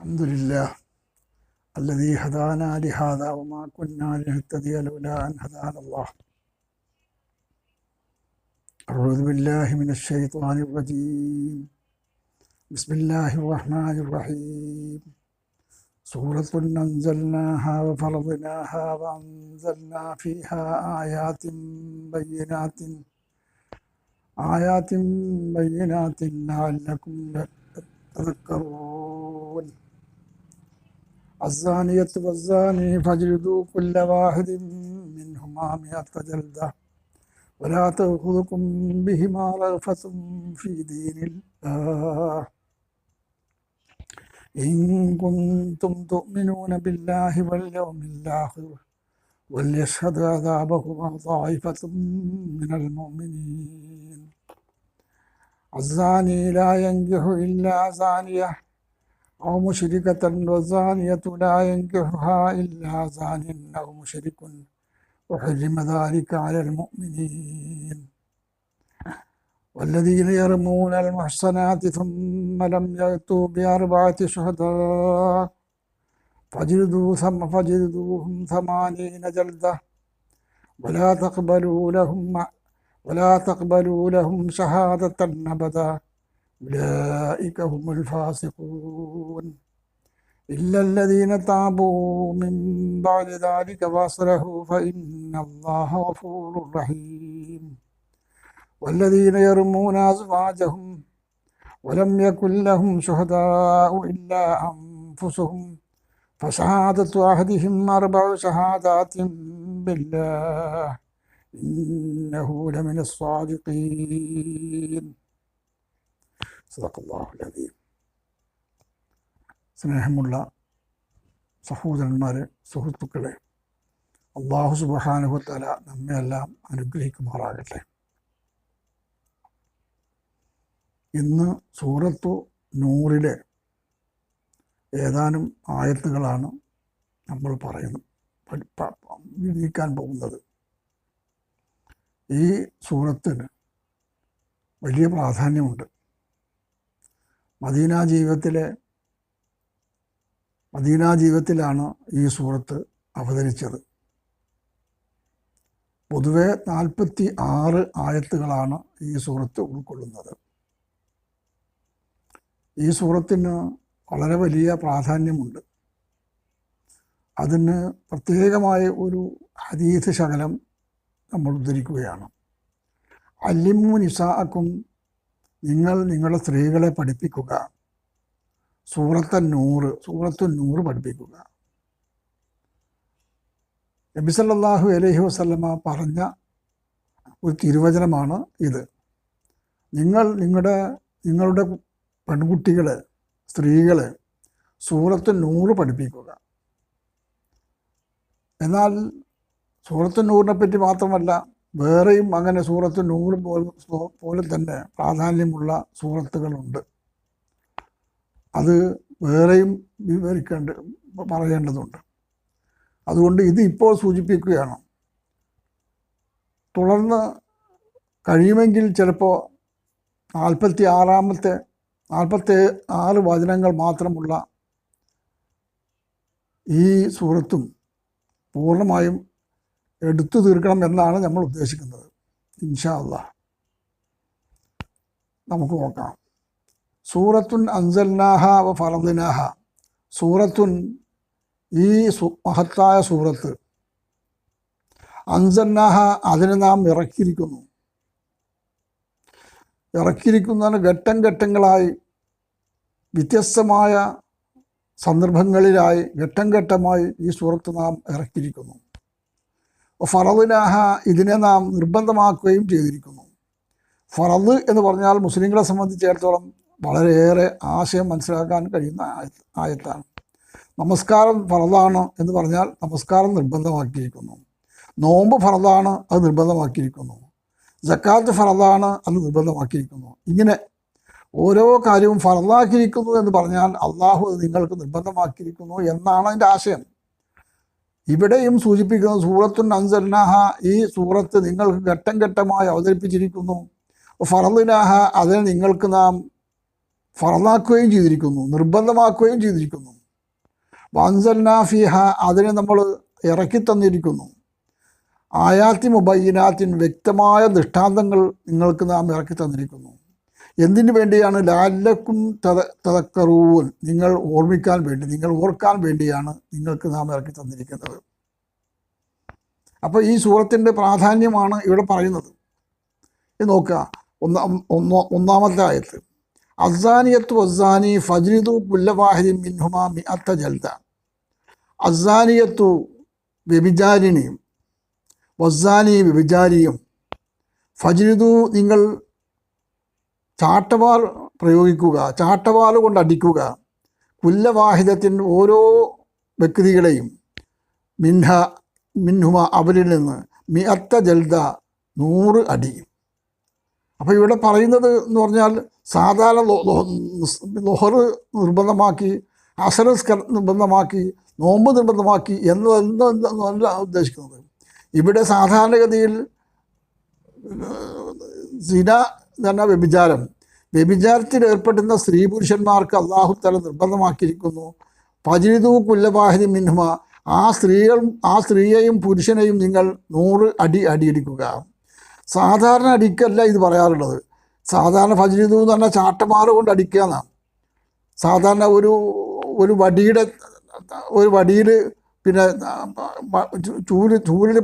الحمد لله الذي هدانا لهذا وما كنا لنهتدي لولا أن هدانا الله. أعوذ بالله من الشيطان الرجيم. بسم الله الرحمن الرحيم. سورة أنزلناها وفرضناها وأنزلنا فيها آيات بينات. آيات بينات لعلكم تذكرون. الزانية والزاني فاجلدوا كل واحد منهما مئة جلدة. ولا تأخذكم بهما رأفة في دين الله. إن كنتم تؤمنون بالله واليوم الآخر وليشهد عذابهما طائفة من المؤمنين. الزاني لا ينجح إلا زانية. أو مشركة والزانية لا ينكحها إلا زان أو مشرك. وحرم ذلك على المؤمنين. والذين يرمون المحصنات ثم لم يأتوا بأربعة شهداء فجلدوا ثم فجلدوهم ثمانين جلدة. ولا تقبلوا لهم ولا تقبلوا لهم شهادة أبدا. أولئك هم الفاسقون. إلا الذين تابوا من بعد ذلك وأصلحوا فإن الله غفور رحيم. والذين يرمون أزواجهم ولم يكن لهم شهداء إلا أنفسهم فشهادة أحدهم أربع شهادات بالله إنه لمن الصادقين. സദാഖുല്ലാഹുലീം സ്നേഹമുള്ള സഹോദരന്മാരെ സുഹൃത്തുക്കളെ അള്ളാഹു നമ്മെ നമ്മയെല്ലാം അനുഗ്രഹിക്കുമാറാകട്ടെ. ഇന്ന് സൂറത്തു നൂറിലെ ഏതാനും ആയത്തുകളാണ് നമ്മൾ പറയുന്നത് വിധിക്കാൻ പോകുന്നത്. ഈ സൂറത്തിന് വലിയ പ്രാധാന്യമുണ്ട്. മദീന ജീവിതത്തിലെ മദീന ജീവിതത്തിലാണ് ഈ സൂറത്ത് അവതരിച്ചത്. പൊതുവെ നാൽപ്പത്തി ആറ് ആയത്തുകളാണ് ഈ സൂറത്ത് ഉൾക്കൊള്ളുന്നത്. ഈ സൂറത്തിന് വളരെ വലിയ പ്രാധാന്യമുണ്ട്. അതിന് പ്രത്യേകമായ ഒരു ഹദീസ് ശകലം നമ്മൾ ഉദ്ധരിക്കുകയാണ്. അല്ലിമു നിസാക്കും നിങ്ങൾ നിങ്ങളുടെ സ്ത്രീകളെ പഠിപ്പിക്കുക. സൂറത്ത നൂറ് സൂറത്തു നൂറ് പഠിപ്പിക്കുക. നബിസല്ലാഹു അലഹി വസ്ലമ പറഞ്ഞ ഒരു തിരുവചനമാണ് ഇത്. നിങ്ങൾ നിങ്ങളുടെ നിങ്ങളുടെ പെൺകുട്ടികളെ സ്ത്രീകളെ സൂറത്ത് നൂറ് പഠിപ്പിക്കുക. എന്നാൽ സൂറത്ത് നൂറിനെ പറ്റി മാത്രമല്ല വേറെയും അങ്ങനെ സൂറത്ത് നൂറ് പോലെ തന്നെ പ്രാധാന്യമുള്ള സൂറത്തുകളുണ്ട്. അത് വേറെയും വിവരിക്കേണ്ട പറയേണ്ടതുണ്ട്. അതുകൊണ്ട് ഇത് ഇപ്പോൾ സൂചിപ്പിക്കുകയാണ്. തുടർന്ന് കഴിയുമെങ്കിൽ ചിലപ്പോൾ നാൽപ്പത്തി ആറാമത്തെ നാൽപ്പത്തി ആറ് വചനങ്ങൾ മാത്രമുള്ള ഈ സൂറത്തും പൂർണമായും എടുത്തു തീർക്കണം എന്നാണ് നമ്മൾ ഉദ്ദേശിക്കുന്നത്. ഇൻഷാ അള്ളാഹ് നമുക്ക് നോക്കാം. സൂറത്തുൻ അൻസൽനാഹ വ ഫറദിനാഹ. സൂറത്തുൻ ഈ മഹത്തായ സൂറത്ത്. അൻസൽനാഹ അതിനെ നാം ഇറക്കിയിരിക്കുന്നു. ഇറക്കിയിരിക്കുന്നതിന് ഘട്ടം ഘട്ടങ്ങളായി വ്യത്യസ്തമായ സന്ദർഭങ്ങളിലായി ഘട്ടം ഘട്ടമായി ഈ സൂറത്ത് നാം ഇറക്കിയിരിക്കുന്നു. ഫറദിനാഹ ഇതിനെ നാം നിർബന്ധമാക്കുകയും ചെയ്തിരിക്കുന്നു. ഫറദ് എന്ന് പറഞ്ഞാൽ മുസ്ലിങ്ങളെ സംബന്ധിച്ചിടത്തോളം വളരെയേറെ ആശയം മനസ്സിലാക്കാൻ കഴിയുന്ന ആയത്താണ്. നമസ്കാരം ഫറദാണ് എന്ന് പറഞ്ഞാൽ നമസ്കാരം നിർബന്ധമാക്കിയിരിക്കുന്നു. നോമ്പ് ഫറദാണ് അത് നിർബന്ധമാക്കിയിരിക്കുന്നു. ജക്കാത്ത് ഫറദാണ് അത് നിർബന്ധമാക്കിയിരിക്കുന്നു. ഇങ്ങനെ ഓരോ കാര്യവും ഫറദാക്കിയിരിക്കുന്നു എന്ന് പറഞ്ഞാൽ അള്ളാഹു അത് നിങ്ങൾക്ക് നിർബന്ധമാക്കിയിരിക്കുന്നു എന്നാണ് അതിന്റെ ആശയം. ഇവിടെയും സൂചിപ്പിക്കുന്നത് സൂറത്തുൻ അൻസൽനാഹ ഈ സൂറത്ത് നിങ്ങൾക്ക് ഘട്ടം ഘട്ടമായി അവതരിപ്പിച്ചിരിക്കുന്നു. ഫറദിനാഹ അതിനെ നിങ്ങൾക്ക് നാം ഫറലാക്കുകയും ചെയ്തിരിക്കുന്നു നിർബന്ധമാക്കുകയും ചെയ്തിരിക്കുന്നു. വൻസൽനാഫിഹ അതിനെ നമ്മൾ ഇറക്കി തന്നിരിക്കുന്നു. ആയാത്തി മുബൈനാത്തിൻ വ്യക്തമായ ദൃഷ്ടാന്തങ്ങൾ നിങ്ങൾക്ക് നാം ഇറക്കി തന്നിരിക്കുന്നു. എന്തിനു വേണ്ടിയാണ്? ലാലക്കും തത തതക്കറൂൻ. നിങ്ങൾ ഓർമ്മിക്കാൻ വേണ്ടി നിങ്ങൾ ഓർക്കാൻ വേണ്ടിയാണ് നിങ്ങൾക്ക് നാം ഇറക്കി തന്നിരിക്കുന്നത്. അപ്പോൾ ഈ സൂറത്തിന്റെ പ്രാധാന്യമാണ് ഇവിടെ പറയുന്നത്. നോക്കുക. ഒന്നാം ഒന്നോ ഒന്നാമത്തെ ആയത്ത്. അസാനിയത്ത് വസാനി ഫജ്രിദു കുല്ലവാഹിദി മിൻഹുമാ മി അത്ത ജൽദ. അസാനിയത്തു വ്യഭിചാരിണിയും വസാനി വ്യഭിചാരിയും ഫജ്രിദു നിങ്ങൾ ചാട്ടവാർ പ്രയോഗിക്കുക ചാട്ടവാൾ കൊണ്ട് അടിക്കുക കുല്ലവാഹിദത്തിൻ ഓരോ വ്യക്തികളെയും മിൻഹ മിൻഹുമ അവരിൽ നിന്ന് മിയത്ത ജൽദ നൂറ് അടി. അപ്പോൾ ഇവിടെ പറയുന്നത് എന്ന് പറഞ്ഞാൽ സാധാരണ ലൊഹർ നിർബന്ധമാക്കി അസറസ് നിർബന്ധമാക്കി നോമ്പ് നിർബന്ധമാക്കി എന്നല്ല ഉദ്ദേശിക്കുന്നത്? ഇവിടെ സാധാരണഗതിയിൽ സിന പറഞ്ഞാൽ വ്യഭിചാരം. വ്യഭിചാരത്തിൽ ഏർപ്പെടുന്ന സ്ത്രീ പുരുഷന്മാർക്ക് അള്ളാഹു തല നിർബന്ധമാക്കിയിരിക്കുന്നു. പജിതു കുല്ലവാഹിനി മിൻഹുമ. ആ സ്ത്രീകൾ ആ സ്ത്രീയെയും പുരുഷനെയും നിങ്ങൾ നൂറ് അടി അടിയടിക്കുക. സാധാരണ അടിക്കല്ല ഇത് പറയാറുള്ളത്. സാധാരണ ഫജിതു എന്ന് പറഞ്ഞാൽ ചാട്ടമാറ് കൊണ്ട് അടിക്കുക എന്നാണ് സാധാരണ ഒരു ഒരു വടിയുടെ ഒരു വടിയിൽ പിന്നെ ചൂൽ ചൂലിൽ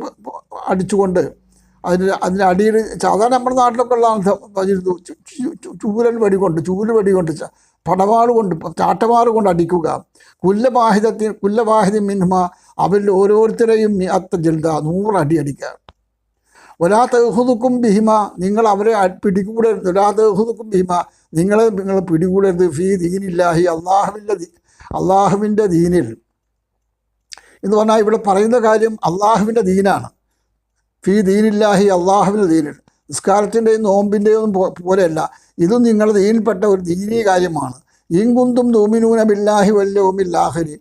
അടിച്ചുകൊണ്ട് അതിന് അതിന്റെ അടിയിൽ സാധാരണ നമ്മുടെ നാട്ടിലൊക്കെ ഫജിതു ചൂലൻ വടി കൊണ്ട് ചൂൽ വടി കൊണ്ട് പടവാൾ കൊണ്ട് ചാട്ടവാൾ കൊണ്ട് അടിക്കുക. കുല്ലവാഹിതത്തിൽ കുല്ലവാഹിതി മിൻഹ അവരിൽ ഓരോരുത്തരെയും അത്ത ജൽദ നൂറടി അടി അടിക്കുക. ഒരാ തെഹുദുക്കും ബിഹിമ നിങ്ങൾ അവരെ പിടികൂടരുത്. ഒരാ തെഹുദുക്കും ബിഹിമ നിങ്ങളെ നിങ്ങൾ പിടികൂടരുത്. ഫീ ദീനില്ലാഹി അള്ളാഹുവിന്റെ അള്ളാഹുവിന്റെ ദീനിൽ. എന്ന് പറഞ്ഞാൽ ഇവിടെ പറയുന്ന കാര്യം അള്ളാഹുവിന്റെ ദീനാണ്. ഫീ ദീനില്ലാഹി അള്ളാഹുവിന് ദീനിൽ. നിസ്കാരത്തിന്റെയും നോമ്പിന്റെയും പോലെയല്ല. ഇതും നിങ്ങളുടെ ദീനിൽപ്പെട്ട ഒരു ദീനീ കാര്യമാണ്. ഇങ്കുന്തും ദൂമിനൂന ബില്ലാഹി വല്ലോമില്ലാഹരി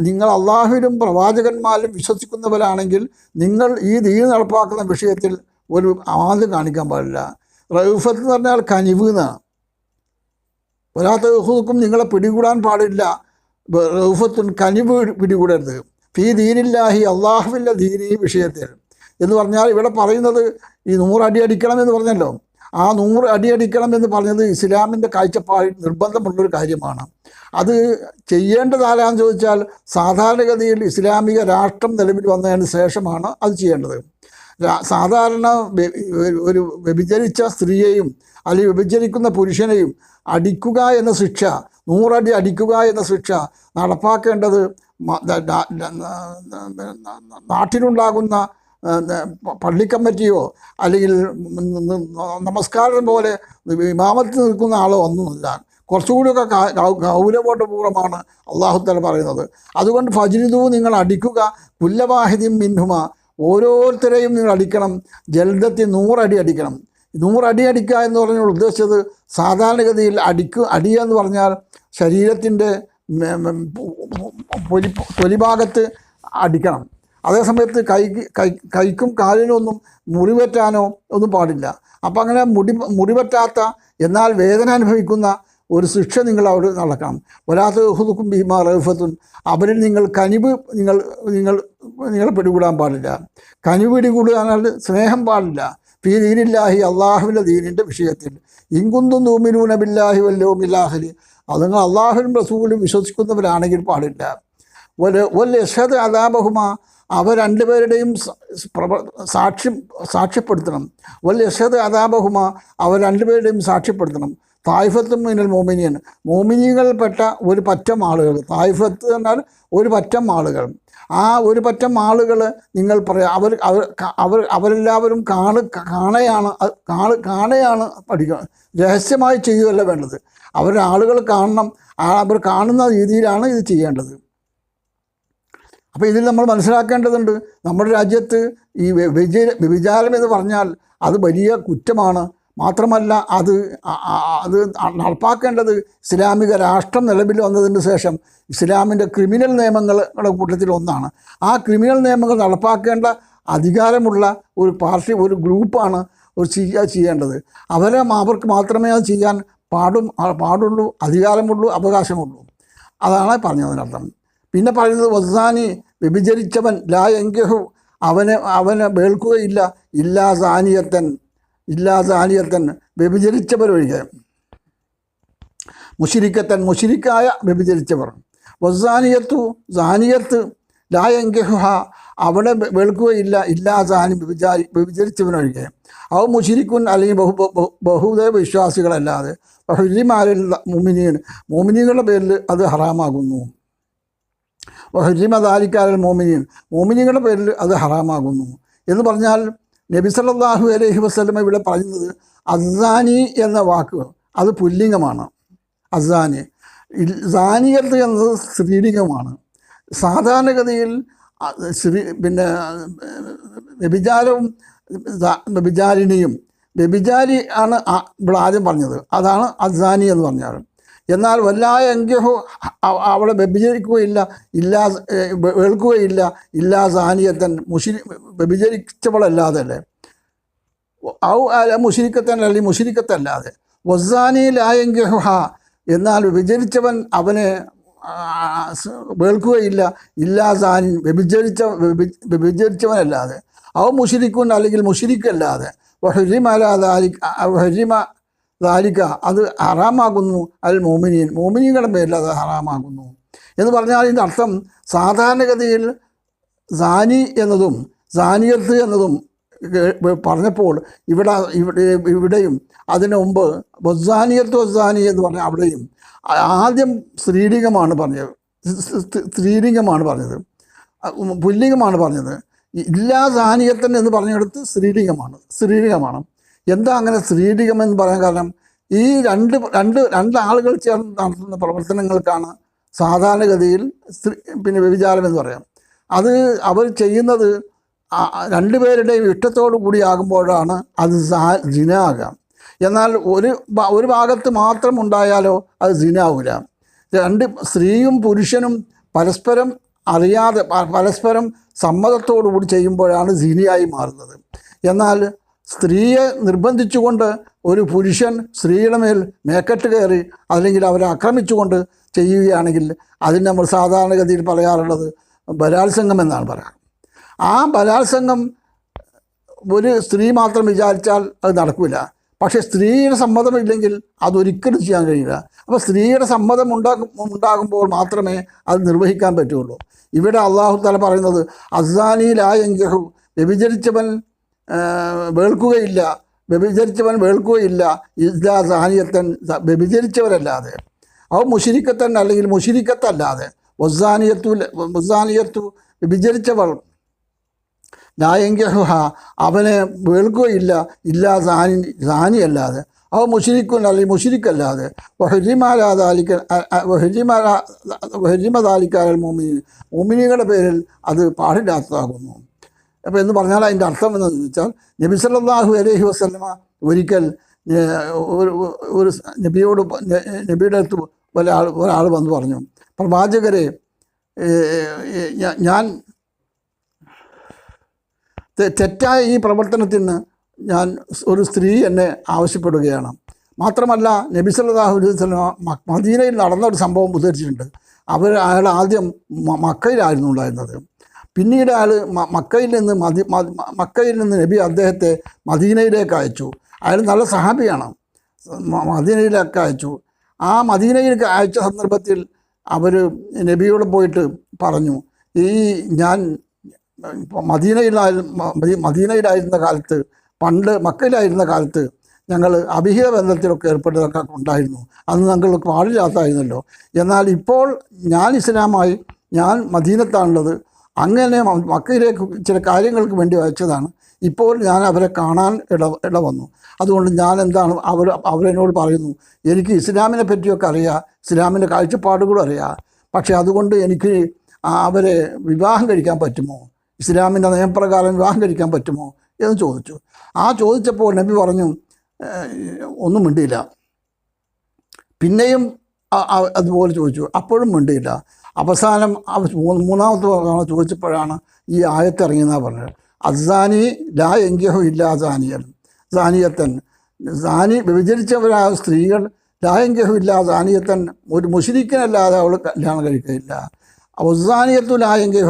നിങ്ങൾ അള്ളാഹുവിലും പ്രവാചകന്മാരിലും വിശ്വസിക്കുന്നവരാണെങ്കിൽ നിങ്ങൾ ഈ ദീൻ നടപ്പാക്കുന്ന വിഷയത്തിൽ ഒരു ആദ്യം കാണിക്കാൻ പാടില്ല. റൗഫത്ത് എന്ന് പറഞ്ഞാൽ കനിവ് എന്നാണ്. ഒരാത്ത ഹുക്കും നിങ്ങളെ പിടികൂടാൻ പാടില്ല. റൗഫത്തുൻ കനിവ് പിടികൂടരുത്. ഫീ ദീനില്ലാഹി അള്ളാഹുവിന്റെ ദീനീ വിഷയത്തിൽ. എന്ന് പറഞ്ഞാൽ ഇവിടെ പറയുന്നത് ഈ നൂറ് അടി അടിക്കണം എന്ന് പറഞ്ഞല്ലോ. ആ നൂറ് അടി അടിക്കണം എന്ന് പറഞ്ഞത് ഇസ്ലാമിന്റെ കാഴ്ചപ്പാടിൽ നിർബന്ധമുള്ളൊരു കാര്യമാണ്. അത് ചെയ്യേണ്ടതാരാന്ന് ചോദിച്ചാൽ സാധാരണഗതിയിൽ ഇസ്ലാമിക രാഷ്ട്രം നിലവിൽ വന്നതിന് ശേഷമാണ് അത് ചെയ്യേണ്ടത്. സാധാരണ ഒരു വ്യഭിചരിച്ച സ്ത്രീയെയും അല്ലെങ്കിൽ വ്യഭിചരിക്കുന്ന പുരുഷനെയും അടിക്കുക എന്ന ശിക്ഷ നൂറടി അടിക്കുക എന്ന ശിക്ഷ നടപ്പാക്കേണ്ടത് നാട്ടിലുണ്ടാകുന്ന പള്ളിക്കമ്മിറ്റിയോ അല്ലെങ്കിൽ നമസ്കാരം പോലെ ഇമാമത്തിൽ നിൽക്കുന്ന ആളോ ഒന്നുമില്ല. കുറച്ചുകൂടിയൊക്കെ ഗൗരവോട്ടപൂർവമാണ് ഗൗ- ഗൗരവബോധപൂർവമാണ് അള്ളാഹുത്തല പറയുന്നത്. അതുകൊണ്ട് ഫജ്രിദു നിങ്ങൾ അടിക്കുക. കുല്ലവാഹിദിം മിൻഹുമ. ഓരോരുത്തരെയും നിങ്ങൾ അടിക്കണം. ജൽദത്തിൽ നൂറടി അടിക്കണം. നൂറടി അടിക്കുക എന്ന് പറഞ്ഞാൽ ഉദ്ദേശിച്ചത് സാധാരണഗതിയിൽ അടിക്കുക അടി എന്ന് പറഞ്ഞാൽ ശരീരത്തിന്റെ തൊലിഭാഗത്ത് അടിക്കണം. അതേസമയത്ത് കൈക്ക് കൈ കൈക്കും കാലിനും ഒന്നും മുറിവറ്റാനോ ഒന്നും പാടില്ല. അപ്പം അങ്ങനെ മുടി മുറിവറ്റാത്ത എന്നാൽ വേദന അനുഭവിക്കുന്ന ഒരു ശിക്ഷ നിങ്ങൾ അവിടെ നടക്കണം. ഒരാത്ത് ഹുദുക്കും ഭീമ റഹഫത്തുൻ. അവരിൽ നിങ്ങൾ കനിവ് നിങ്ങൾ നിങ്ങൾ നിങ്ങൾ പിടികൂടാൻ പാടില്ല. കനിവ് പിടികൂടാനാൽ സ്നേഹം പാടില്ല. ഫീ ദീനില്ലാഹി അള്ളാഹുവിന്റെ ദീനിന്റെ വിഷയത്തിൽ. ഇങ്കുന്തും നൂമിനൂന ബില്ലാഹി വല്ലോമില്ലാഹലി അത് നിങ്ങൾ അള്ളാഹുവിനും റസൂലും വിശ്വസിക്കുന്നവരാണെങ്കിൽ പാടില്ല. ഒരു ഒരു യശത് അതാബഹുമ അവ രണ്ടുപേരുടെയും പ്രവ സാക്ഷ്യം സാക്ഷ്യപ്പെടുത്തണം. വൽ യശത് അതാബഹുമ അവർ രണ്ടുപേരുടെയും സാക്ഷ്യപ്പെടുത്തണം. തായ്ഫത്തും മിനൽ മോമിനിയൻ മോമിനികളിൽപ്പെട്ട ഒരു പറ്റം ആളുകൾ. തായ്ഫത്ത് എന്നാൽ ഒരു പറ്റം ആളുകൾ. ആ ഒരു പറ്റം ആളുകൾ നിങ്ങൾ പറയാ അവർ അവർ അവർ അവരെല്ലാവരും കാണ കാണയാണ് കാണ കാണയാണ് പഠിക്കുക രഹസ്യമായി ചെയ്യുകയല്ല വേണ്ടത്. അവരുടെ ആളുകൾ കാണണം. അവർ കാണുന്ന രീതിയിലാണ് ഇത് ചെയ്യേണ്ടത്. അപ്പോൾ ഇതിൽ നമ്മൾ മനസ്സിലാക്കേണ്ടതുണ്ട് നമ്മുടെ രാജ്യത്ത് ഈ വ്യഭിചാര വ്യഭിചാരം എന്ന് പറഞ്ഞാൽ അത് വലിയ കുറ്റമാണ്. മാത്രമല്ല അത് അത് നടപ്പാക്കേണ്ടത് ഇസ്ലാമിക രാഷ്ട്രം നിലവിൽ വന്നതിന് ശേഷം ഇസ്ലാമിന്റെ ക്രിമിനൽ നിയമങ്ങളുടെ കൂട്ടത്തിൽ ഒന്നാണ്. ആ ക്രിമിനൽ നിയമങ്ങൾ നടപ്പാക്കേണ്ട അധികാരമുള്ള ഒരു പാർട്ടി ഒരു ഗ്രൂപ്പാണ് ഒരു ചെയ്യുക ചെയ്യേണ്ടത്. അവരെ അവർക്ക് മാത്രമേ അത് ചെയ്യാൻ പാടും പാടുള്ളൂ അധികാരമുള്ളൂ അവകാശമുള്ളൂ. അതാണ് പറഞ്ഞതിനർത്ഥം. പിന്നെ പറയുന്നത് വസാനി വ്യഭിചരിച്ചവൻ ലാ എങ്കഹു അവന് അവന് വേൾക്കുകയില്ല. ഇല്ലാ സാനിയത്തൻ ഇല്ലാ സാനിയത്തൻ വ്യഭിചരിച്ചവരൊഴികെ മുഷിരിക്കത്തൻ മുഷിരിക്കായ വ്യഭിചരിച്ചവർ. വസാനിയത്തു സാനിയത്ത് ലായങ്കഹുഹ അവിടെ വെളുക്കുകയില്ല ഇല്ലാ സാനി വ്യഭിചാരി വ്യഭിചരിച്ചവനൊഴികെ അവ മുഷിരിക്കുൻ അല്ലെങ്കിൽ ബഹു- ബഹുദൈവ വിശ്വാസികളല്ലാതെ. ഹുരിമാരിൽ മോമിനിയൻ മോമിനികളുടെ പേരിൽ അത് ഹറാമാകുന്നു. ഹുരിമ ദാരിക്കാരൽ മോമിനിയൻ മോമിനിയുടെ പേരിൽ അത് ഹറാമാകുന്നു. എന്ന് പറഞ്ഞാൽ നബി സല്ലാഹു അലൈഹി വസ്ലമ ഇവിടെ പറയുന്നത് അസാനി എന്ന വാക്ക് അത് പുല്ലിംഗമാണ്. അസാനി. സാനിയത്ത് എന്നത് സ്ത്രീലിംഗമാണ്. സാധാരണഗതിയിൽ ശ്രീ പിന്നെ വ്യഭിചാരവും വ്യഭിചാരിണിയും വ്യഭിചാരി ആണ് ഇവിടെ ആദ്യം പറഞ്ഞത്. അതാണ് അസാനി എന്ന് പറഞ്ഞാൽ എന്നാൽ വല്ലായ അങ്കഹോ അവളെ വ്യഭിചരിക്കുകയില്ല ഇല്ലാ വേൾക്കുകയില്ല. ഇല്ലാ സാനിയത്തൻ മുഷിരി വ്യഭിചരിച്ചവളല്ലാതെ അല്ലേ ഔ അല്ല മുഷിരിക്കത്തൻ അല്ലെങ്കിൽ മുഷിരിക്കത്തല്ലാതെ വസാനിയിലായെങ്കഹ എന്നാൽ വ്യഭിചരിച്ചവൻ അവനെ വേൾക്കുകയില്ല. ഇല്ലാ സാനി വ്യഭിചരിച്ച വ്യഭി- വ്യഭിചരിച്ചവനല്ലാതെ. അവ മുഷിരിക്കുൻ അല്ലെങ്കിൽ മുഷിരിക്കല്ലാതെ ഹരിമ ഹരിമ ദാലിക്ക അത് ഹറാമാകുന്നു. അൽ മോമിനിയൻ മോമിനിയുടെ പേരിൽ അത് ഹറാമാകുന്നു. എന്ന് പറഞ്ഞാൽ ഇതിന്റെ അർത്ഥം സാധാരണഗതിയിൽ സാനി എന്നതും സാനിയത്ത് എന്നതും പറഞ്ഞപ്പോൾ ഇവിടെ ഇവിടെ ഇവിടെയും അതിനു മുമ്പ് ബൊസാനിയത്ത് ബൊസാനി എന്ന് പറഞ്ഞ അവിടെയും ആദ്യം സ്ത്രീലിംഗമാണ് പറഞ്ഞത്. സ്ത്രീലിംഗമാണ് പറഞ്ഞത്. പുല്ലിംഗമാണ് പറഞ്ഞത്. ഇല്ലാ സാനിയത്തൻ എന്ന് പറഞ്ഞെടുത്ത് സ്ത്രീലിംഗമാണ് സ്ത്രീലിംഗമാണ്. എന്താ അങ്ങനെ സ്ത്രീലിംഗം പറയാൻ കാരണം ഈ രണ്ട് രണ്ട് രണ്ട് ആളുകൾ ചേർന്ന് നടത്തുന്ന പ്രവർത്തനങ്ങൾക്കാണ് സാധാരണഗതിയിൽ സ്ത്രീ പിന്നെ വ്യഭിചാരം എന്ന് പറയാം. അത് അവർ ചെയ്യുന്നത് രണ്ടുപേരുടെയും ഇഷ്ടത്തോടു കൂടി ആകുമ്പോഴാണ് അത് സാ- ജിനാകാം എന്നാൽ ഒരു ഒരു ഭാഗത്ത് മാത്രം ഉണ്ടായാലോ അത് ജിനാവില്ല രണ്ട് സ്ത്രീയും പുരുഷനും പരസ്പരം അറിയാതെ പരസ്പരം സമ്മതത്തോടു കൂടി ചെയ്യുമ്പോഴാണ് ജിനിയായി മാറുന്നത്. എന്നാൽ സ്ത്രീയെ നിർബന്ധിച്ചുകൊണ്ട് ഒരു പുരുഷൻ സ്ത്രീയുടെ മേൽ മേക്കെട്ട് കയറി അല്ലെങ്കിൽ അവരെ ആക്രമിച്ചുകൊണ്ട് ചെയ്യുകയാണെങ്കിൽ അതിന് നമ്മൾ സാധാരണഗതിയിൽ പറയാറുള്ളത് ബലാത്സംഗം എന്നാണ് പറയാറ്. ആ ബലാത്സംഗം ഒരു സ്ത്രീ മാത്രം വിചാരിച്ചാൽ അത് നടക്കില്ല. പക്ഷേ സ്ത്രീയുടെ സമ്മതമില്ലെങ്കിൽ അതൊരിക്കലും ചെയ്യാൻ കഴിയില്ല. അപ്പോൾ സ്ത്രീയുടെ സമ്മതം ഉണ്ടാകും ഉണ്ടാകുമ്പോൾ മാത്രമേ അത് നിർവഹിക്കാൻ പറ്റുള്ളൂ. ഇവിടെ അള്ളാഹു തല പറയുന്നത് അസാനിയിലായെങ്കഹു വ്യഭിചരിച്ചവൻ വേൾക്കുകയില്ല. വ്യഭിചരിച്ചവൻ വേൾക്കുകയില്ല. ഇസ്ലാ സാനിയത്തൻ വ്യഭിചരിച്ചവരല്ലാതെ. അവ മുഷിരിക്കത്തൻ അല്ലെങ്കിൽ മുഷിരിക്കത്തല്ലാതെ വസാനിയത്തു വസാനിയത്തു വ്യഭിചരിച്ചവൾ. ലായങ്കഹ അവനെ വേൾക്കുകയില്ല. ഇല്ലാ സഹാനി സഹാനിയല്ലാതെ. അവ മുഷിരിക്കുൻ അല്ലെങ്കിൽ മുഷിരിക്കല്ലാതെ ഹെരിമാലാദാലിക്ക വഹരിമതാലിക്കാരൽ മോമിനി മോമിനികളുടെ പേരിൽ അത് പാടില്ലാത്തതാകുന്നു. അപ്പോൾ എന്ന് പറഞ്ഞാൽ അതിന്റെ അർത്ഥം എന്ന് വെച്ചാൽ നബി സല്ലാഹു അലഹി വസല്ലമ ഒരിക്കൽ ഒരു നബിയോട് നബിയുടെ അടുത്ത് ഒരാൾ ഒരാൾ വന്ന് പറഞ്ഞു പ്രവാചകരെ ഞാൻ തെറ്റായ ഈ പ്രവർത്തനത്തിന് ഞാൻ ഒരു സ്ത്രീ എന്നെ ആവശ്യപ്പെടുകയാണ്. മാത്രമല്ല നബി സല്ലാഹു അലൈഹി മ- മദീനയിൽ നടന്ന ഒരു സംഭവം ഉദ്ധരിച്ചിട്ടുണ്ട്. അവർ അയാൾ ആദ്യം മക്കയിലായിരുന്നു ഉണ്ടായിരുന്നത്. പിന്നീട് അയാൾ മക്കയിൽ നിന്ന് മദി മക്കയിൽ നിന്ന് നബി അദ്ദേഹത്തെ മദീനയിലേക്ക് അയച്ചു. അയാൾ നല്ല സഹാബിയാണ്. മദീനയിലേക്ക് അയച്ചു. ആ മദീനയിലേക്ക് അയച്ച സന്ദർഭത്തിൽ അവർ നബിയോട് പോയിട്ട് പറഞ്ഞു ഈ ഞാൻ മദീനയിലായിരുന്ന മദീനയിലായിരുന്ന കാലത്ത് പണ്ട് മക്കയിലായിരുന്ന കാലത്ത് ഞങ്ങൾ അഭിഹിത ബന്ധത്തിലൊക്കെ ഏർപ്പെട്ടതൊക്കെ ഉണ്ടായിരുന്നു. അന്ന് ഞങ്ങൾക്ക് പാടില്ലാത്തായിരുന്നല്ലോ. എന്നാൽ ഇപ്പോൾ ഞാൻ ഇസ്ലാമായി ഞാൻ മദീനത്താണുള്ളത്. അങ്ങനെ മക്കയിലേക്ക് ചില കാര്യങ്ങൾക്ക് വേണ്ടി അയച്ചതാണ് ഇപ്പോൾ ഞാൻ അവരെ കാണാൻ ഇട ഇട വന്നു അതുകൊണ്ട് ഞാൻ എന്താണ് അവർ അവരെന്നോട് പറയുന്നു എനിക്ക് ഇസ്ലാമിനെ പറ്റിയൊക്കെ അറിയാം ഇസ്ലാമിന്റെ കാഴ്ചപ്പാടുകളും അറിയാം. പക്ഷേ അതുകൊണ്ട് എനിക്ക് അവരെ വിവാഹം കഴിക്കാൻ പറ്റുമോ? ഇസ്ലാമിന്റെ നിയമപ്രകാരം വിവാഹം കഴിക്കാൻ പറ്റുമോ? എന്ന് ചോദിച്ചു. ആ ചോദിച്ചപ്പോൾ നബി പറഞ്ഞു ഒന്നും മിണ്ടിയില്ല. പിന്നെയും അതുപോലെ ചോദിച്ചു അപ്പോഴും മിണ്ടിയില്ല. അവസാനം മൂന്നാമത്തെ തവണ ചോദിച്ചപ്പോഴാണ് ഈ ആയത്ത് ഇറങ്ങിയെന്നാണ് പറഞ്ഞത്. അസാനി ലാ എങ്കിഹോ ഇല്ല സാനിയൻ. സാനിയത്തൻ. സാനി വ്യഭിചരിച്ചവരായ സ്ത്രീകൾ ലാ എങ്കിഹോ സാനിയത്തൻ. ഒരു മുഷിരിക്കനല്ലാതെ അവൾ കല്യാണം കഴിക്കുകയില്ല ഔസാനിയത്തുലായെങ്കിൽ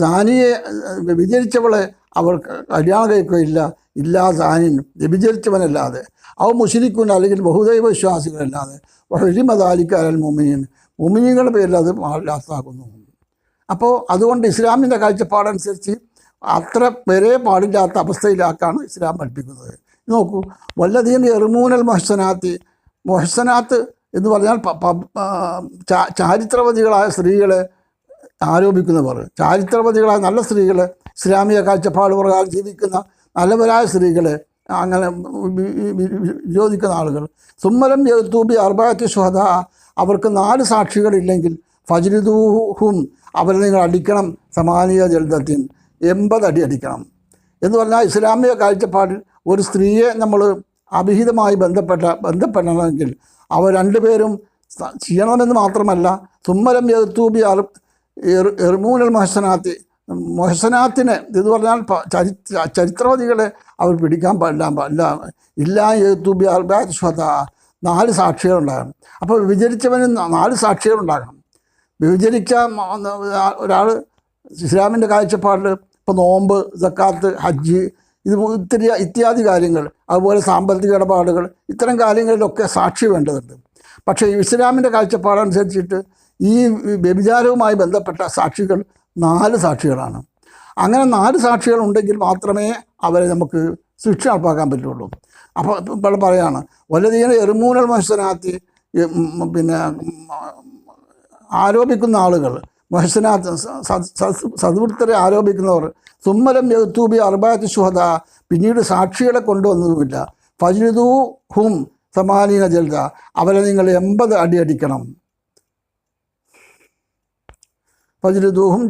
സാനിയെ വ്യഭിചരിച്ചവളെ അവൾ കല്യാണം കഴിക്കുകയില്ല ഇല്ലാ സാനിൻ. വ്യഭിചരിച്ചവനല്ലാതെ. അവ മുഷിരിക്കുന്ന അല്ലെങ്കിൽ ബഹുദൈവ വിശ്വാസികളല്ലാതെ ഹരിമതാലിക്കാരൻ മുമിനിയൻ മുമിനികളുടെ പേരിൽ അത് പാടില്ലാത്താക്കുന്നു അപ്പോൾ അതുകൊണ്ട് ഇസ്ലാമിന്റെ കാഴ്ചപ്പാടനുസരിച്ച് അത്ര വരെ പാടില്ലാത്ത അവസ്ഥയിലാക്കാണ് ഇസ്ലാം പഠിപ്പിക്കുന്നത്. നോക്കൂ വല്ലതീൻ എറുമൂനൽ മൊഹസനാത്തി മൊഹസനാത്ത് എന്ന് പറഞ്ഞാൽ ചാരിത്രവതികളായ സ്ത്രീകളെ ആരോപിക്കുന്നവർ. ചാരിത്രവതികളായ നല്ല സ്ത്രീകൾ ഇസ്ലാമിക കാഴ്ചപ്പാട് പ്രകാരം ജീവിക്കുന്ന നല്ലവരായ സ്ത്രീകളെ അങ്ങനെ വിരോധിക്കുന്ന ആളുകൾ. സുമ്മലം തൂബി അർബാത്തി സ്വഹദ അവർക്ക് നാല് സാക്ഷികളില്ലെങ്കിൽ ഫജ്രിദൂഹും അവരെ നിങ്ങൾ അടിക്കണം സമാനീയ ജലദത്തിൻ എൺപത് അടി അടിക്കണം. എന്ന് പറഞ്ഞാൽ ഇസ്ലാമിക കാഴ്ചപ്പാടിൽ ഒരു സ്ത്രീയെ നമ്മൾ അഭിഹിതമായി ബന്ധപ്പെട്ട ബന്ധപ്പെടണമെങ്കിൽ അവർ രണ്ടുപേരും ചെയ്യണമെന്ന് മാത്രമല്ല തുമ്മലം എഴുത്തൂബി എർമൂനൽ മൊഹസനാത്തി മൊഹസനാത്തിനെ ഇത് പറഞ്ഞാൽ പ- ചരിത്ര ചരിത്രവാദികളെ അവർ പിടിക്കാൻ പാടില്ല ഇല്ല എഴുത്തൂബി അർബാത്ത് സ്വത നാല് സാക്ഷികളുണ്ടാകണം അപ്പോൾ വിചരിച്ചവന് നാല് സാക്ഷികളുണ്ടാകണം വിചരിച്ച ഒരാൾ ഇസ്ലാമിന്റെ കാഴ്ചപ്പാടിൽ ഇപ്പോൾ നോമ്പ് സക്കാത്ത് ഹജ്ജ് ഇത് ഇത്തിരി ഇത്യാദി കാര്യങ്ങൾ അതുപോലെ സാമ്പത്തിക ഇടപാടുകൾ ഇത്തരം കാര്യങ്ങളിലൊക്കെ സാക്ഷി വേണ്ടതുണ്ട്. പക്ഷേ ഇസ്ലാമിന്റെ കാഴ്ചപ്പാടനുസരിച്ചിട്ട് ഈ വ്യഭിചാരവുമായി ബന്ധപ്പെട്ട സാക്ഷികൾ നാല് സാക്ഷികളാണ്. അങ്ങനെ നാല് സാക്ഷികൾ ഉണ്ടെങ്കിൽ മാത്രമേ അവരെ നമുക്ക് ശിക്ഷ നടപ്പാക്കാൻ പറ്റുള്ളൂ. അപ്പോൾ ഇപ്പോൾ പറയാണ് വല്ലതീന എറുമൂനൽ മഹസനാത്തി പിന്നെ ആരോപിക്കുന്ന ആളുകൾ മഹസനാത്ത് സദ്വൃത്തരെ ആരോപിക്കുന്നവർ സുമ്മലം യൂബി അർബാത്ത് ശുഹദ പിന്നീട് സാക്ഷികളെ കൊണ്ടുവന്നതുമില്ല. ഫജ്രിദൂ ഹും സമാനീന ജൽദ അവരെ നിങ്ങൾ എൺപത് അടി അടിക്കണം. ഫജ്രിദൂഹും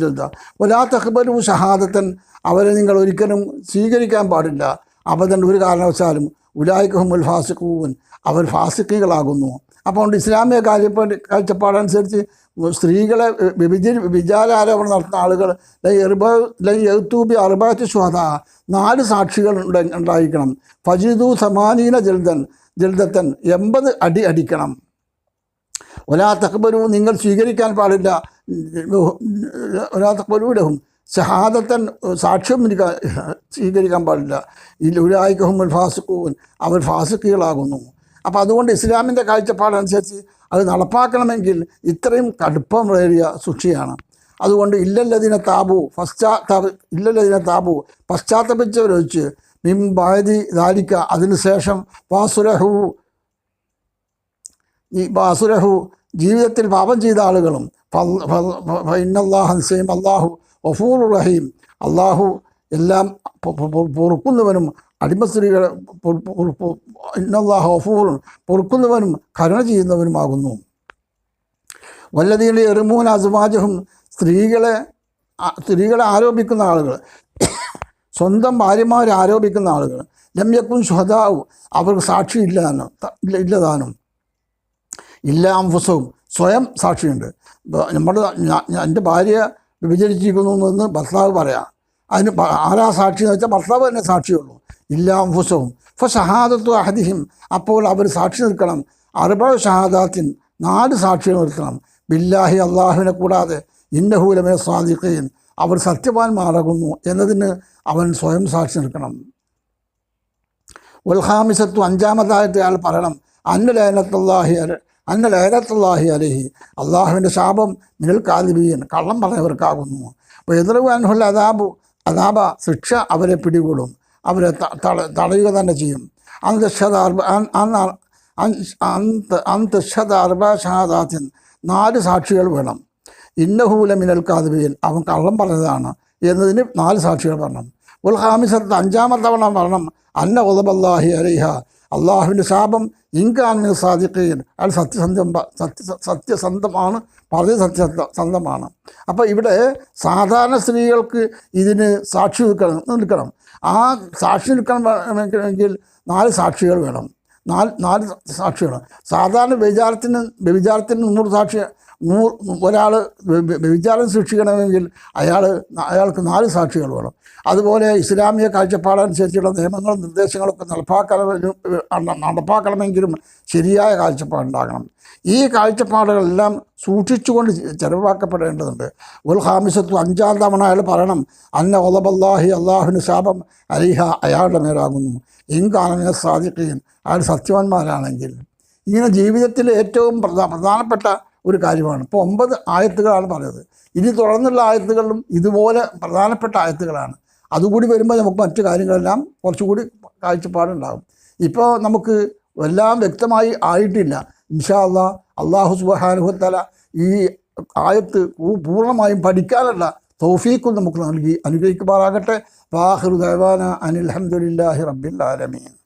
ജൽദ. വലാ തഖ്ബലു ഷഹാദത്തൻ അവരെ നിങ്ങൾ ഒരിക്കലും സ്വീകരിക്കാൻ പാടില്ല. അബദൻ ഒരു കാരണവശാലും ഉലായിക്കഹുമുൽ ഫാസിഖൂൻ അവർ ഫാസിഖികളാകുന്നു അപ്പോൾ ഇസ്ലാമിക കാഴ്ചപ്പാട് കാഴ്ചപ്പാടനുസരിച്ച് സ്ത്രീകളെ വിഭജന വിചാരാരോപണം നടത്തുന്ന ആളുകൾ എഴുത്തൂബി അറുബാറ്റ് ശ്വാത നാല് സാക്ഷികൾ ഉണ്ട- ഉണ്ടായിരിക്കണം ഫജിദു സമാനീന ജൽദൻ ജൽദത്തൻ എൺപത് അടി അടിക്കണം ഒലാ തക്ബരു നിങ്ങൾ സ്വീകരിക്കാൻ പാടില്ല ഒലാ തക്ബരൂലഹും ഷഹാദത്തൻ സാക്ഷ്യം എനിക്ക് സ്വീകരിക്കാൻ പാടില്ല. ഇല്ല ഉലായിക്കഹും ഫാസുക്കൂൻ അവർ ഫാസുക്കുകളാകുന്നു അപ്പോൾ അതുകൊണ്ട് ഇസ്ലാമിന്റെ കാഴ്ചപ്പാടനുസരിച്ച് അത് നടപ്പാക്കണമെങ്കിൽ ഇത്രയും കടുപ്പമേറിയ ശിക്ഷയാണ് അതുകൊണ്ട് ഇല്ലല്ലതിനെ താബു പശ്ചാത്താപ ഇല്ലല്ലതിനെ താബു പശ്ചാത്തപിച്ചവരൊഴിച്ച് മിം ധാരിക്ക അതിനുശേഷം വാസുരഹു ഈ വാസുരഹു ജീവിതത്തിൽ പാപം ചെയ്ത ആളുകളും ഇന്നല്ലാഹൻ സെയിം അള്ളാഹു വഫൂർ റഹീം അള്ളാഹു എല്ലാം പൊറുക്കുന്നവനും അടിമ സ്ത്രീകളെ പൊ- പൊ- പൊ- ഇന്നല്ലാഹു വഫൂർ പൊറുക്കുന്നവനും കരുണ ചെയ്യുന്നവനുമാകുന്നു. വല്ലതീന്റെ എറുമൂൻ അസുവാജഹും. സ്ത്രീകളെ സ്ത്രീകളെ ആരോപിക്കുന്ന ആളുകൾ. സ്വന്തം ഭാര്യമാരെ ആരോപിക്കുന്ന ആളുകൾ. ലമ്യക്കും സ്വതാവും അവർക്ക് സാക്ഷി ഇല്ലതാനും ഇല്ല ഇല്ലതാനും. ഇല്ല അംഫുസവും സ്വയം സാക്ഷിയുണ്ട്. നമ്മുടെ എന്റെ ഭാര്യ വിഭജിച്ചിരിക്കുന്നു എന്ന് ഭർത്താവ് പറയാം. അതിന് ആരാ സാക്ഷി എന്ന് വെച്ചാൽ ഭർത്താവ് തന്നെ സാക്ഷിയുള്ളൂ. ഇല്ലാം ഫുസവും ഫ ഷഹാദത്തു അഹദിഹിം. അപ്പോൾ അവർ സാക്ഷി നിൽക്കണം. അറുപ ഷഹാദാത്തിൻ നാല് സാക്ഷികൾ നിർത്തണം ബില്ലാഹി അള്ളാഹുവിനെ കൂടാതെ ഇന്നഹൂലമേ സ്വാദിഖീൻ അവർ സത്യവാൻ മാറകുന്നു എന്നതിന് അവൻ സ്വയം സാക്ഷി നിൽക്കണം. ഉൽഹാമിസത്തു അഞ്ചാമതായിട്ട് അയാൾ പറയണം. അന്ന ലേനത്തല്ലാഹി അല അന്ന ലേനത്തല്ലാഹി അലഹി. അള്ളാഹുവിന്റെ ശാപം മിനൽ കാലിബീൻ കള്ളം പറഞ്ഞവർക്കാകുന്നു അപ്പോൾ എതിർവാൻഹുൽ അതാബു അതാബ ശിക്ഷ അവരെ പിടികൂടും. അവരെ തടയുക തന്നെ ചെയ്യും. ഷഹാദാത്തിൻ നാല് സാക്ഷികൾ വേണം. ഇന്നഹൂല മിനൽ കാതിബീൻ അവൻ കള്ളം പറഞ്ഞതാണ് എന്നതിന് നാല് സാക്ഷികൾ പറഞ്ഞു ഉൽ ഹാമിസത്ത് പറഞ്ഞു അന്ന ഉദബല്ലാഹി അലൈഹ. അള്ളാഹുവിന്റെ ശാപം ഇൻകാൻ സാധിക്കുകയും അയാൾ സത്യസന്ധം സത്യ സത്യസന്ധമാണ് പറഞ്ഞത് സന്ധമാണ്. അപ്പോൾ ഇവിടെ സാധാരണ സ്ത്രീകൾക്ക് ഇതിന് സാക്ഷി നിൽക്കണം നിൽക്കണം. ആ സാക്ഷി നിൽക്കണമെങ്കിൽ നാല് സാക്ഷികൾ വേണം. നാല് നാല് സാക്ഷികൾ. സാധാരണ വ്യഭിചാരത്തിന് വ്യഭിചാരത്തിന് നൂറ് സാക്ഷി നൂ ഒരാൾ വ്യഭിചാരം സൂക്ഷിക്കണമെങ്കിൽ അയാൾ അയാൾക്ക് നാല് സാക്ഷികൾ വേണം. അതുപോലെ ഇസ്ലാമിക കാഴ്ചപ്പാടനുസരിച്ചുള്ള നിയമങ്ങളും നിർദ്ദേശങ്ങളൊക്കെ നടപ്പാക്കണമെങ്കിലും നടപ്പാക്കണമെങ്കിലും ശരിയായ കാഴ്ചപ്പാടുണ്ടാകണം. ഈ കാഴ്ചപ്പാടുകളെല്ലാം സൂക്ഷിച്ചുകൊണ്ട് ചെലവാക്കപ്പെടേണ്ടതുണ്ട്. ഉൽ ഹാമിസത്തു അഞ്ചാം തവണ അയാൾ പറയണം അന്ന ഒലബല്ലാഹി അള്ളാഹുവിന് ശാപം അലിഹ അയാളുടെ മേലാകുന്നു. ഇങ്കാലമിനെ സാധിക്കുകയും അയാൾ സത്യവാന്മാരാണെങ്കിൽ ഇങ്ങനെ ജീവിതത്തിൽ ഏറ്റവും പ്രധാ പ്രധാനപ്പെട്ട ഒരു കാര്യമാണ്. ഇപ്പോൾ ഒമ്പത് ആയത്തുകളാണ് പറഞ്ഞത്. ഇനി തുടർന്നുള്ള ആയത്തുകളിലും ഇതുപോലെ പ്രധാനപ്പെട്ട ആയത്തുകളാണ്. അതുകൂടി വരുമ്പോൾ നമുക്ക് മറ്റു കാര്യങ്ങളെല്ലാം കുറച്ചുകൂടി കാഴ്ചപ്പാടുണ്ടാകും. ഇപ്പോൾ നമുക്ക് എല്ലാം വ്യക്തമായി ആയിട്ടില്ല. ഇൻഷാ അള്ളാ അള്ളാഹു സുബാനുഹത്തല ഈ ആയത്ത് പൂർണമായും പഠിക്കാനുള്ള തൗഫീഖും നമുക്ക് നൽകി അനുഗ്രഹിക്കുമാറാകട്ടെ. വാഹിറു അനിൽ അഹമ്മദില്ലാഹി റബ്ബിൽ ആലമീൻ.